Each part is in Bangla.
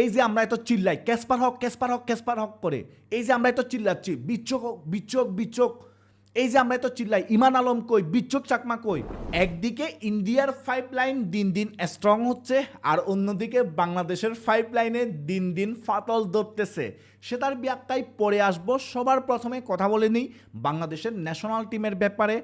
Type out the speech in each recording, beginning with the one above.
এই যে আমরা এত চিল্লাই Kasper Haque Kasper Haque Kasper Haque করে, এই যে আমরা এত চিল্লাচ্ছি, বিচ্ছক বিচ্ছক বিচ্ছক এই যে আমরা এত চিল্লাই, ইমান আলম কই, বিচ্ছুক চাকমা কই? একদিকে ইন্ডিয়ার ফাইভ লাইন দিন দিন স্ট্রং হচ্ছে, আর অন্যদিকে বাংলাদেশের ফাইভ লাইনে দিন দিন ফাটল ধরতেছে। সেটার ব্যাখ্যায় পরে আসব, সবার প্রথমে কথা বলে নিই বাংলাদেশের ন্যাশনাল টিমের ব্যাপারে।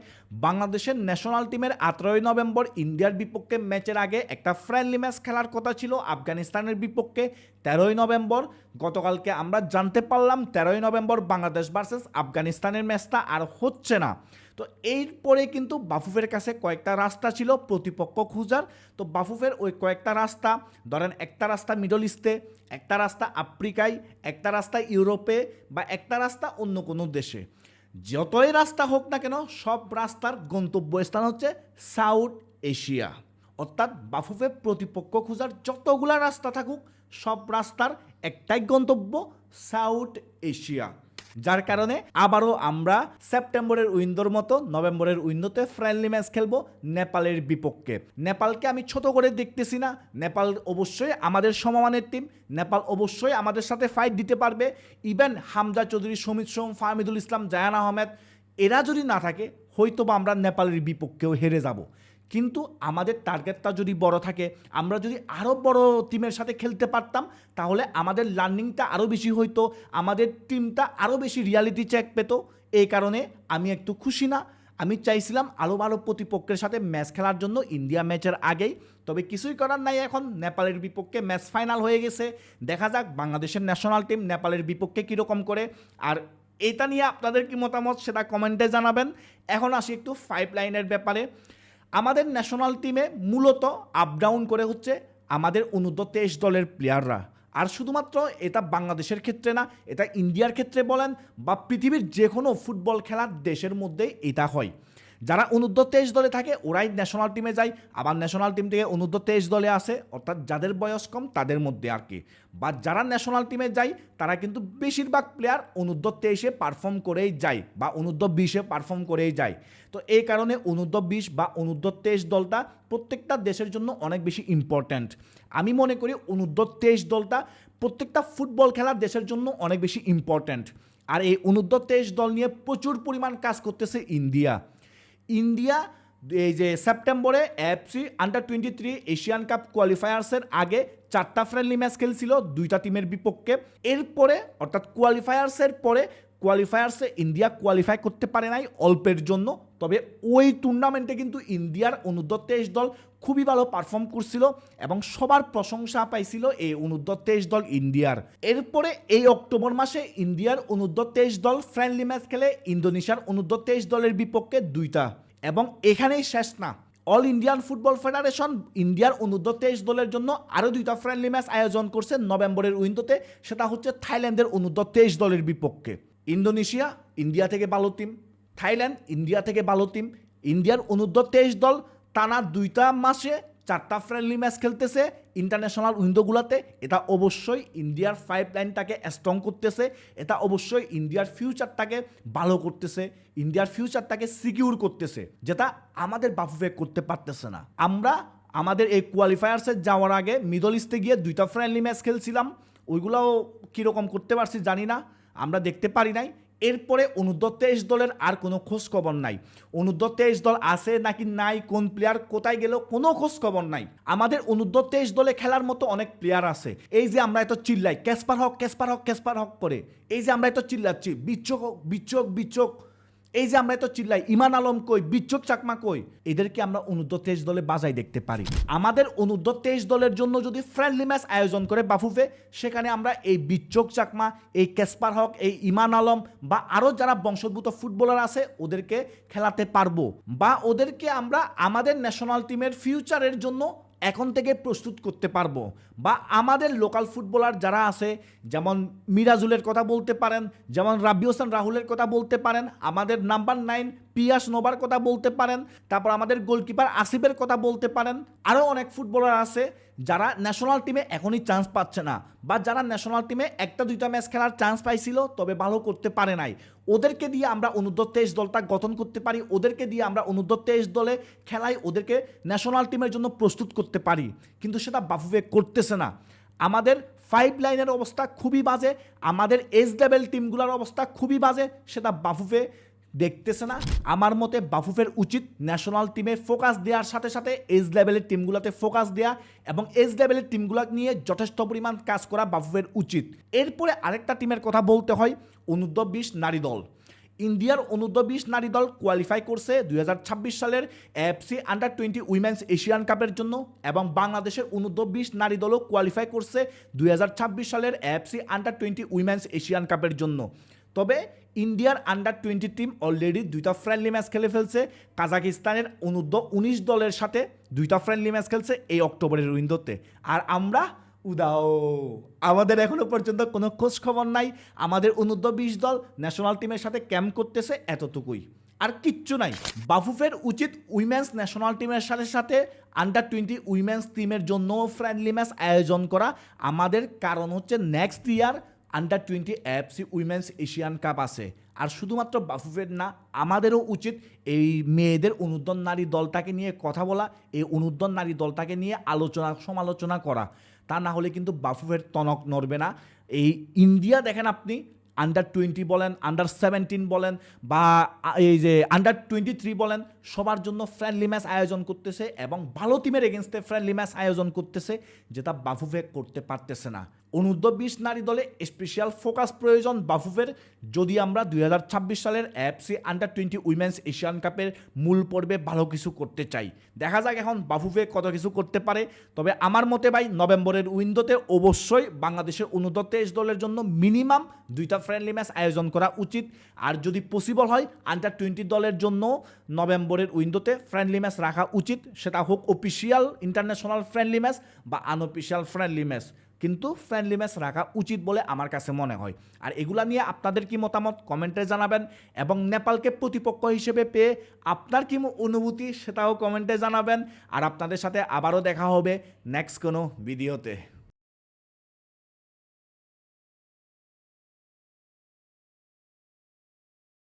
বাংলাদেশের ন্যাশনাল টিমের আঠারোই নভেম্বর ইন্ডিয়ার বিপক্ষে ম্যাচের আগে একটা ফ্রেন্ডলি ম্যাচ খেলার কথা ছিল আফগানিস্তানের বিপক্ষে, তেরোই নভেম্বর। গতকালকে আমরা জানতে পারলাম তেরোই নভেম্বর বাংলাদেশ ভার্সেস আফগানিস্তানের ম্যাচটা আর হচ্ছে না। তো এরপরে কিন্তু বাফুফের কাছে কয়েকটা রাস্তা ছিল প্রতিপক্ষ খুঁজার। তো বাফুফের ওই কয়েকটা রাস্তা, ধরেন একটা রাস্তা মিডল ইস্টে, একটা রাস্তা আফ্রিকায়, একটা রাস্তা ইউরোপে বা একটা রাস্তা অন্য কোনো দেশে। যতই রাস্তা হোক না কেন, সব রাস্তার গন্তব্যস্থান হচ্ছে সাউথ এশিয়া। অর্থাৎ বাফুফে প্রতিপক্ষ খোঁজার যতগুলা রাস্তা থাকুক, সব রাস্তার একটাই গন্তব্য সাউথ এশিয়া। যার কারণে আবারও আমরা সেপ্টেম্বরের উইন্ডোর মতো নভেম্বরের উইন্ডোতে ফ্রেন্ডলি ম্যাচ খেলব নেপালের বিপক্ষে। নেপালকে আমি ছোট করে দেখতেছি না। নেপাল অবশ্যই আমাদের সমমানের টিম নেপাল অবশ্যই আমাদের সাথে ফাইট দিতে পারবে। ইভেন হামজা চৌধুরী, সমিত সোম, ফাহমিদুল ইসলাম, জায়ান আহমেদ, এরা যদি না থাকে হয়তো বা আমরা নেপালের বিপক্ষেও হেরে যাব। কিন্তু আমাদের টার্গেটটা যদি বড় থাকে, আমরা যদি আরও বড় টিমের সাথে খেলতে পারতাম, তাহলে আমাদের লার্নিংটা আরও বেশি হইতো, আমাদের টিমটা আরও বেশি রিয়ালিটি চেক পেত। এই কারণে আমি একটু খুশি না। আমি চাইছিলাম আলো ভালো প্রতিপক্ষের সাথে ম্যাচ খেলার জন্য ইন্ডিয়া ম্যাচের আগেই। তবে কিছুই করার নাই এখন, নেপালের বিপক্ষে ম্যাচ ফাইনাল হয়ে গেছে। দেখা যাক বাংলাদেশের ন্যাশনাল টিম নেপালের বিপক্ষে কীরকম করে। আর এটা নিয়ে আপনাদের কি মতামত সেটা কমেন্টে জানাবেন। এখন আসি একটু ফাইভ লাইনের ব্যাপারে। আমাদের ন্যাশনাল টিমে মূলত আপ ডাউন করে হচ্ছে আমাদের অনুদ্ধ তেইশ দলের প্লেয়াররা আর শুধুমাত্র এটা বাংলাদেশের ক্ষেত্রে না, এটা ইন্ডিয়ার ক্ষেত্রে বলেন বা পৃথিবীর যে কোনো ফুটবল খেলার দেশের মধ্যে এটা হয়। যারা অনুদ্ধ তেইশ দলে থাকে, ওরাই ন্যাশনাল টিমে যায়। আবার ন্যাশনাল টিম থেকে অনুদ্ধ তেইশ দলে আসে, অর্থাৎ যাদের বয়স কম, তাদের মধ্যে আর কি। বা যারা ন্যাশনাল টিমে যায়, তারা কিন্তু বেশিরভাগ প্লেয়ার অনুদ্ধ তেইশে পারফর্ম করেই যায়, বা অনুদ্ধ বিশে পারফর্ম করেই যায়। তো এই কারণে অনুদ্ধ বিশ বা অনুদ্ধ তেইশ দলটা প্রত্যেকটা দেশের জন্য অনেক বেশি ইম্পর্ট্যান্ট আমি মনে করি অনুদ্ধ তেইশ দলটা প্রত্যেকটা ফুটবল খেলার দেশের জন্য অনেক বেশি ইম্পর্ট্যান্ট আর এই অনুদ্ধ তেইশ দল নিয়ে প্রচুর পরিমাণ কাজ করতেছে ইন্ডিয়া। ইন্ডিয়া, এই যে সেপ্টেম্বরে FC under twenty three Asian cup কোয়ালিফায়ার্সের আগে চারটা ফ্রেন্ডলি ম্যাচ খেলছিল, দুইটা টিমের বিপক্ষে। এরপরে, অর্থাৎ কোয়ালিফায়ার্সের পরে কোয়ালিফায়ার্সে ইন্ডিয়া কোয়ালিফাই করতে পারে নাই অল্পের জন্য। তবে ওই টুর্নামেন্টে কিন্তু ইন্ডিয়ার অনুদ্ধ তেইশ দল খুবই ভালো পারফর্ম করছিল এবং সবার প্রশংসা পাইছিল এই অনুদ্ধ তেইশ দল ইন্ডিয়ার এরপরে এই অক্টোবর মাসে ইন্ডিয়ার অনুদ্ধ তেইশ দল ফ্রেন্ডলি ম্যাচ খেলে ইন্দোনেশিয়ার অনুদ্ধ তেইশ দলের বিপক্ষে দুইটা। এবং এখানেই শেষ না। অল ইন্ডিয়ান ফুটবল ফেডারেশন ইন্ডিয়ার অনুদ্ধ তেইশ দলের জন্য আরও দুইটা ফ্রেন্ডলি ম্যাচ আয়োজন করছে নভেম্বরের উইন্ডোতে। সেটা হচ্ছে থাইল্যান্ডের অনুদ্ধ তেইশ দলের বিপক্ষে। ইন্দোনেশিয়া, ইন্ডিয়া থেকে ভালো টিম, থাইল্যান্ড, ইন্ডিয়া থেকে ভালো টিম ইন্ডিয়ার অনুদ্ধ তেইশ দল টানা দুইটা মাসে চারটা ফ্রেন্ডলি ম্যাচ খেলতেছে ইন্টারন্যাশনাল উইন্ডোগুলোতে এটা অবশ্যই ইন্ডিয়ার ফাইভ লাইনটাকে স্ট্রং করতেছে, এটা অবশ্যই ইন্ডিয়ার ফিউচারটাকে ভালো করতেছে, ইন্ডিয়ার ফিউচারটাকে সিকিউর করতেছে, যেটা আমাদের বাফুফে করতে পারতেছে না। আমরা আমাদের এই কোয়ালিফায়ার্সে যাওয়ার আগে মিডল ইস্টে গিয়ে দুইটা ফ্রেন্ডলি ম্যাচ খেলছিলাম, ওইগুলোও কীরকম করতে পারছি জানি না। আমরা দেখতে পারি নাই। এরপরে অনুদ্ধ তেইশ দলের আর কোনো খোঁজ খবর নাই। অনুদ্ধ তেইশ দল আছে নাকি নাই, কোন প্লেয়ার কোথায় গেল, কোনো খোঁজ খবর নাই। আমাদের অনুদ্ধ তেইশ দলে খেলার মতো অনেক প্লেয়ার আছে। এই যে আমরা এত চিল্লাই, Kasper Haque Kasper Haque Kasper Haque করে। এই যে আমরা এত চিল্লাচ্ছি, বিচ্ছক বিচ্ছক বিচ্ছক। এই যে আমরা এত চিল্লাই, ইমান আলম কই, বিচ্ছক চাকমা কই? এদেরকে আমরা অনুদ্ধ তেইশ দলে বাজাই দেখতে পারি। আমাদের অনুদ্ধ তেইশ দলের জন্য যদি ফ্রেন্ডলি ম্যাচ আয়োজন করে বাফুফে, সেখানে আমরা এই বিচ্ছক চাকমা, এই ক্যাসপার হক, এই ইমান আলম বা আরও যারা বংশোদ্ভূত ফুটবলার আছে, ওদেরকে খেলাতে পারব। বা ওদেরকে আমরা আমাদের ন্যাশনাল টিমের ফিউচারের জন্য এখন থেকে প্রস্তুত করতে পারব। বা আমাদের লোকাল ফুটবলার যারা আছে, যেমন মিরাজুলের কথা বলতে পারেন, যেমন রাব্বি হোসেন রাহুলের কথা বলতে পারেন, আমাদের নাম্বার নাইন পিয়াস নোবার কথা বলতে পারেন, তারপর আমাদের গোলকিপার আসিফের কথা বলতে পারেন। আরও অনেক ফুটবলার আছে যারা ন্যাশনাল টিমে এখনই চান্স পাচ্ছে না, বা যারা ন্যাশনাল টিমে একটা দুইটা ম্যাচ খেলার চান্স পাইছিল, তবে ভালো করতে পারে নাই। ওদেরকে দিয়ে আমরা অনুদ্ধ তেইশ দলটা গঠন করতে পারি, ওদেরকে দিয়ে আমরা অনুদ্ধ তেইশ দলে খেলাই ওদেরকে ন্যাশনাল টিমের জন্য প্রস্তুত করতে পারি। কিন্তু সেটা বাফুফে করতেছে না। আমাদের ফাইভ লাইনের অবস্থা খুবই বাজে, আমাদের এজ লেভেল টিমগুলোর অবস্থা খুবই বাজে, সেটা বাফুফে দেখতেছে না। আমার মতে বাফুফের উচিত ন্যাশনাল টিমে ফোকাস দেওয়ার সাথে সাথে এজ লেভেলের টিমগুলোতে ফোকাস দেওয়া এবং এজ লেভেলের টিমগুলো নিয়ে যথেষ্ট পরিমাণ কাজ করা বাফুফের উচিত। এরপরে আরেকটা টিমের কথা বলতে হয় অনূর্ধ্ব বিশ নারী দল। ইন্ডিয়ার অনূর্ধ্ব বিশ নারী দল কোয়ালিফাই করছে দুই হাজার ছাব্বিশ সালের FC under twenty women's Asian কাপের জন্য এবং বাংলাদেশের অনূর্ধ্ব বিশ নারী দলও কোয়ালিফাই করছে দুই হাজার ছাব্বিশ সালের FC under twenty women's Asian কাপের জন্য। তবে ইন্ডিয়ার আন্ডার টোয়েন্টি টিম অলরেডি দুইটা ফ্রেন্ডলি ম্যাচ খেলে ফেলছে। কাজাকিস্তানের অনূর্ধ্ব উনিশ দলের সাথে দুইটা ফ্রেন্ডলি ম্যাচ খেলছে এই অক্টোবরের উইন্ডোতে আর আমরা, উদাও, আমাদের এখনও পর্যন্ত কোনো খোঁজ খবর নাই। আমাদের অনূর্ধ্ব বিশ দল ন্যাশনাল টিমের সাথে ক্যাম্প করতেছে এতটুকুই। আর কিচ্ছু নাই। বাফুফের উচিত উইমেন্স ন্যাশনাল টিমের সাথে সাথে আন্ডার টোয়েন্টি উইমেন্স টিমের জন্য ফ্রেন্ডলি ম্যাচ আয়োজন করা। আমাদের কারণ হচ্ছে next year under twenty FC women's Asian cup আছে। আর শুধুমাত্র বাফুফের না, আমাদেরও উচিত এই মেয়েদের অনুদ্দন নারী দলটাকে নিয়ে কথা বলা, এই অনুদ্দন নারী দলটাকে নিয়ে আলোচনা, সমালোচনা করা। তা না হলে কিন্তু বাফুফের টনক নড়বে না। এই ইন্ডিয়া দেখেন আপনি আন্ডার টোয়েন্টি বলেন আন্ডার সেভেন্টিন বলেন, বা এই যে আন্ডার টোয়েন্টি থ্রি বলেন সবার জন্য ফ্রেন্ডলি ম্যাচ আয়োজন করতেছে এবং ভালো টিমের এগেনস্টে ফ্রেন্ডলি ম্যাচ আয়োজন করতেছে, যেটা বাফুফে করতে পারতেছে না। অনূর্ধ্ব বিশ নারী দলে স্পেশাল ফোকাস প্রয়োজন বাফুফের। যদি আমরা দু হাজার ছাব্বিশ সালের FC under twenty women's Asian কাপের মূল পর্বে ভালো কিছু করতে চাই। দেখা যাক এখন বাফুফে কত কিছু করতে পারে। তবে আমার মতে ভাই, নভেম্বরের উইন্ডোতে অবশ্যই বাংলাদেশের অনূর্ধ্ব তেইশ দলের জন্য মিনিমাম দুইটা ফ্রেন্ডলি ম্যাচ আয়োজন করা উচিত। আর যদি পসিবল হয় আন্ডার টোয়েন্টি দলের জন্য নভেম্বরের উইন্ডোতে ফ্রেন্ডলি ম্যাচ রাখা উচিত। সেটা হোক অফিসিয়াল ইন্টারন্যাশনাল ফ্রেন্ডলি ম্যাচ বা আনঅফিসিয়াল ফ্রেন্ডলি ম্যাচ কিন্তু ফ্রেন্ডলি ম্যাচ রাখা উচিত বলে আমার কাছে মনে হয়। আর এগুলা নিয়ে আপনাদের কি মতামত? কমেন্টে জানাবেন এবং নেপালকে প্রতিপক্ষ হিসেবে পেয়ে আপনার কি অনুভূতি সেটাও কমেন্টে জানাবেন। আর আপনাদের সাথে আবারও দেখা হবে নেক্সট কোনো ভিডিওতে।